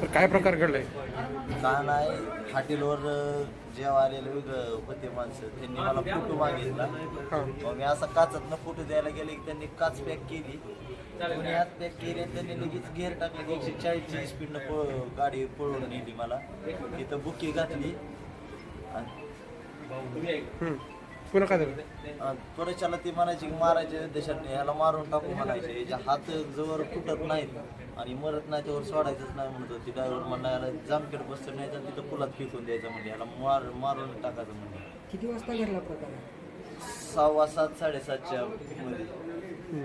तर काय प्रकार घडलाय का नाही हॉटेलवर जेव्हा आलेले होते माणसं त्यांनी मला फोटो मागितला. मग मी असा काचातनं फोटो द्यायला गेले की त्यांनी काच पॅक केली. कोणी हात पॅक केली आणि त्यांनी लगेच गेअर टाकले की एकशे चाळीसची स्पीडनं पळ गाडी पळवून नेली मला. तिथं बुकी घातली. आणि हम्म. पुन्हा काय झालं अं, त्वरेच्याला ती म्हणायची की मारायचे देशात ह्याला मारून टाकू म्हणायचे. याच्या हात जवळ फुटत नाहीत आणि मरत नाही त्यावर सोडायचंच नाही म्हणत होती. ड्रायव्हर म्हणला याला जामखेड बसतं नाही तर तिथं पुलात फेकून द्यायचं म्हणजे याला मार मारून टाकायचं म्हणजे किती वाजता घडला प्रकार? सहावा सात साडेसातच्या मध्ये.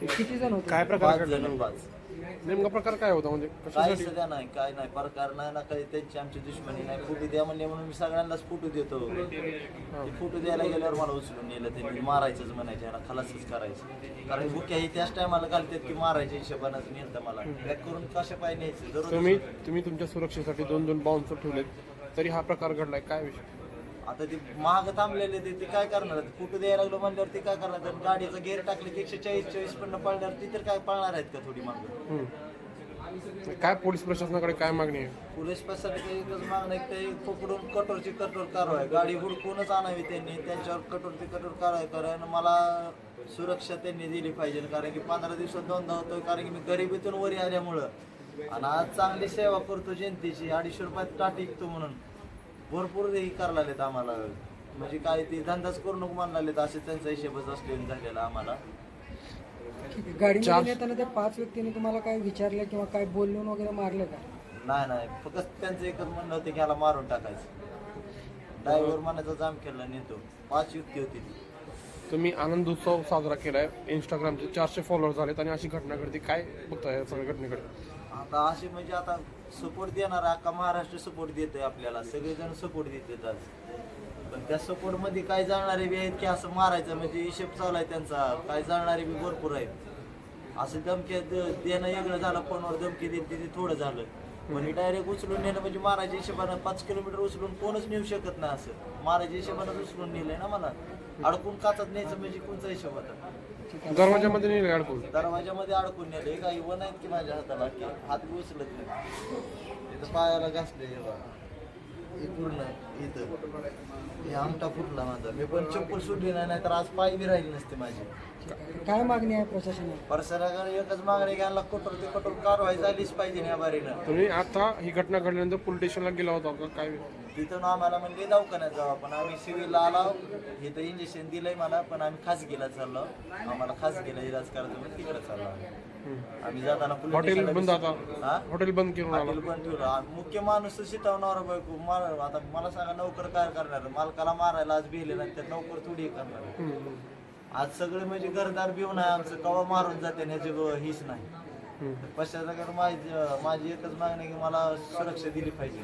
किती जण होते? काय प्रकार पाच घडला? जण नेमका प्रकार काय होता? म्हणजे काय कशासाठी सध्या नाही काय नाही प्रकार नाही ना काही त्यांची आमची दुश्मनी नाही. फोटो द्या म्हणले म्हणून मी सगळ्यांनाच फोटो देतो. ते फोटो द्यायला गेल्यावर मला उचलून नेलं त्यांनी. मारायचंच म्हणायचे याला खलासच करायचं. कारण बुक्या ही त्याच टायमाला घालतात की मारायच्या हिशोबानं नेलं मला. बॅक करून कशा पाय न्यायचं? दररोज तुम्ही तुम्ही तुमच्या सुरक्षेसाठी दोन दोन बाउन्सर ठेवलेत. तरी हा प्रकार घडलाय. काय विषय? आता ते महाग थांबलेले ते ते काय करणार आहेत? फोटो द्यायला लागलो म्हणल्यावर ते काय करणार आहेत? गाडीचं गेअर टाकले की एकशे चाळीस चाळीस पण पळणार ती तर काय पळणार आहेत का थोडी मागं हम्म. काय पोलीस प्रशासनाकडे काय मागणी आहे पोलीस प्रशासनाची एकच मागणं आहे की ते पकडून कठोरची कठोर कारवाई गाडी हुडकूनच आणावी त्यांनी त्यांच्यावर कठोरची कठोर कारवाई कारण मला सुरक्षा त्यांनी दिली पाहिजे कारण की पंधरा दिवसात दोनदा होतो कारण की मी गरिबीतून वरी आल्यामुळं आणि आज चांगली सेवा करतो जनतेची अडीचशे रुपयात टाट विकतो म्हणून भरपूर हे करायला लागलेत आम्हाला. म्हणजे काय ते धंदाच करू नको म्हणायला लागलेत असे त्यांचा हिशेबच असलेला झालेला आम्हाला. गाडीमध्ये येताना त्या पाच व्यक्तींनी तुम्हाला काय विचारलं किंवा काय बोलून वगैरे मारलं का? नाही नाही. फक्त त्यांचं एकच म्हणणं होतं की ह्याला मारून टाकायचं. ड्रायव्हर मनाचा जाम केला नेतो. पाच युक्ती होती ती. तुम्ही आनंद उत्सव साजरा केलाय. इंस्टाग्रामचे चारशे फॉलोअर झालेत आणि अशी घटना घडते. काय बघताय या सगळ्या घटनेकडे? आता असे म्हणजे आता सपोर्ट देणार अख्खा महाराष्ट्र सपोर्ट देतोय आपल्याला. सगळेजण सपोर्ट देतात आज. पण त्या सपोर्टमध्ये काय जाणारे बी आहेत की असं मारायचं म्हणजे हिशेब चालू आहे त्यांचा. काय जाणारे बी भरपूर आहेत. असं धमक्या द- देणं वेगळं झालं फोनवर धमकी देत ते थोडं झालं. पण डायरेक्ट उचलून नेलं म्हणजे मारायच्या हिशेबानं पाच किलोमीटर उचलून कोणच नेऊ शकत नाही असं. मारायच्या हिशेबानं उचलून नेलंय ना मला. अडकून काचत न्यायचं म्हणजे कोणचा हिशोब होता? दरवाजामध्ये नेले अडकून? दरवाजामध्ये अडकून नेले. काही वन आहेत की माझ्या हाताला की हात उचलत नाही. इथं पायाला घासले हे बघा. हे पूर्ण इथं. हे आमटा फुटला माझा. मी पण चप्पल सुटली नाही नाहीतर आज पाय बी राहिली नसते माझी. काय मागणी आहे प्रशासनाला? परसराकडे एकच मागणी घ्यायला कठोर ते कठोर कारवाई झालीच पाहिजे या बारीनं. तुम्ही आता ही घटना घडल्यानंतर पोलीस स्टेशनला गेला होता का? काय? तिथून आम्हाला म्हणजे दवाखान्यात जाऊ आपण आम्ही सिव्हिलला आलो. इथं इंजेक्शन दिलंय मला पण आम्ही खासगीला चाललो. आम्हाला खासगीला इलाज करायचं म्हणून तिकडे चाललो आम्ही. आम्ही जाताना हॉटेल बंद आता? हॉटेल बंद आला हॉटेल पण ठेवलं. मुख्य माणूस बायको मार आता मला सांगा नोकर काय करणार? मालकाला मारायला आज बिले नाही तर नोकर थोडी हे करणार. आज सगळे म्हणजे घरदार भिवून आहे. आमचं कवा मारून जाते ह्याची हीच नाही. पश्चात माझी माझी एकच मागणी की मला सुरक्षा दिली पाहिजे.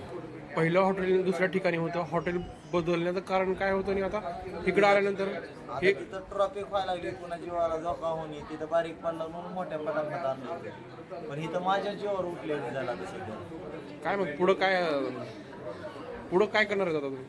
पहिलं हॉटेल दुसऱ्या ठिकाणी होतं. हॉटेल बदलण्याचं कारण काय होतं आणि आता इकडे आल्यानंतर हे तिथं ट्रॉफिक व्हायला लागली पुन्हा जीवाला धोका होणे तिथं बारीक पडला म्हणून मोठ्या पटापट आणलं. पण इथं माझ्या जीवावर उठलेलं झालं काय मग पुढं काय पुढं काय करणार आता तुम्ही?